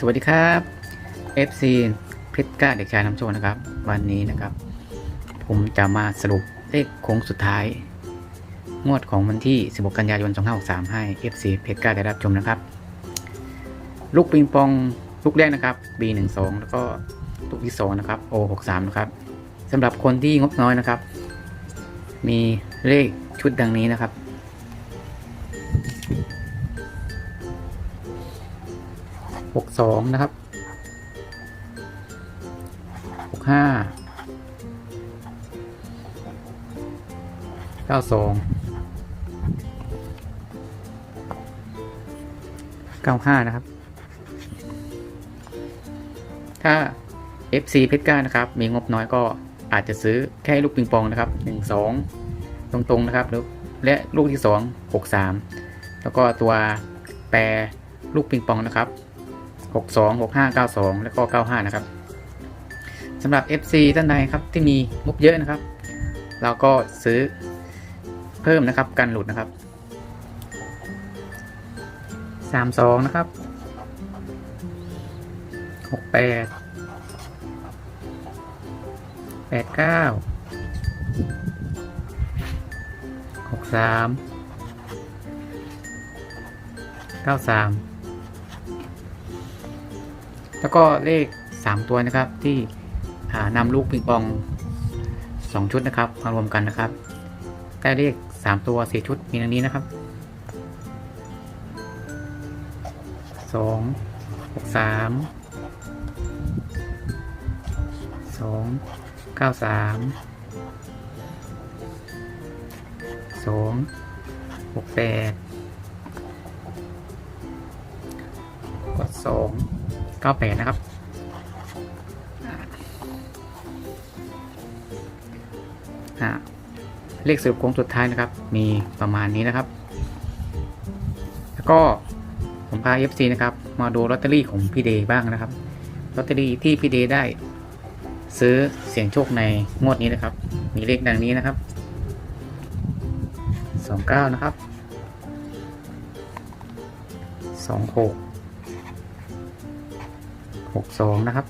สวัสดีครับ FC เพชรก้าเด็กชายน้ำโชคนะครับ วันนี้นะครับ ผมจะมาสรุปเลขโค้งสุดท้าย งวดของวันที่ 16 กันยายน 2563 ให้ FC เพชรก้าได้รับชมนะครับ ลูกปิงปองลูกแรกนะครับ B12 แล้วก็ลูกที่ 2 นะครับ O63 นะครับสำหรับคนที่งบน้อยนะครับ มีเลขชุดดังนี้นะครับ หกสองนะครับหกห้าเก้าสองเก้าห้านะครับ ถ้า FC เพชรก้านะครับ มีงบน้อยก็อาจจะซื้อแค่ลูกปิงปองนะครับหนึ่งสองตรงๆนะครับแล้วและลูกที่สองหกสามแล้วก็ตัวแปรลูกปิงปองนะครับ 62 65 92 แล้วก็ 95 นะครับสำหรับ FC ท่านใดครับที่มีงบเยอะนะครับ เราก็ซื้อเพิ่มนะครับกันหลุดนะครับ 32 นะครับ 68 89 63 93 แล้วก็เลข 3 ตัวนะครับที่อ่านำลูกปิงปอง 2 ชุดนะครับมารวมกันนะครับ ได้เลข 3 ตัว 4 ชุดมีดังนี้นะครับ 2 6 3 2 9 3 2 6 8กด2 98 นะครับ เลขสรุปโค้งสุดท้ายนะครับ มีประมาณนี้นะครับ แล้วก็ผมพา FC นะครับ มาดูลอตเตอรี่ของพี่เดย์บ้างนะครับ ลอตเตอรี่ที่พี่เดย์ได้ ซื้อเสียงโชคในงวดนี้นะครับ มีเลขดังนี้นะครับ 29 นะครับ 26 หกสองนะครับ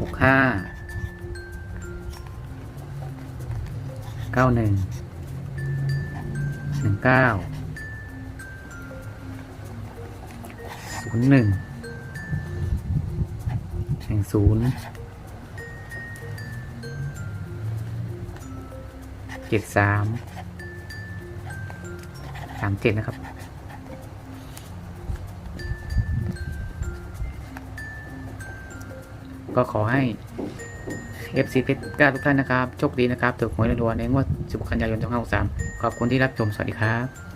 หกห้าเก้าหนึ่งหนึ่งเก้าศูนย์หนึ่งหนึ่งศูนย์เจ็ดสามสามเจ็ดนะครับ ก็ขอให้ FC เพชรกล้าทุกท่านนะครับ โชคดีนะครับ ถูกหวยรวยในงวด 16 กันยายน 2563 ขอบคุณที่รับชม สวัสดีครับ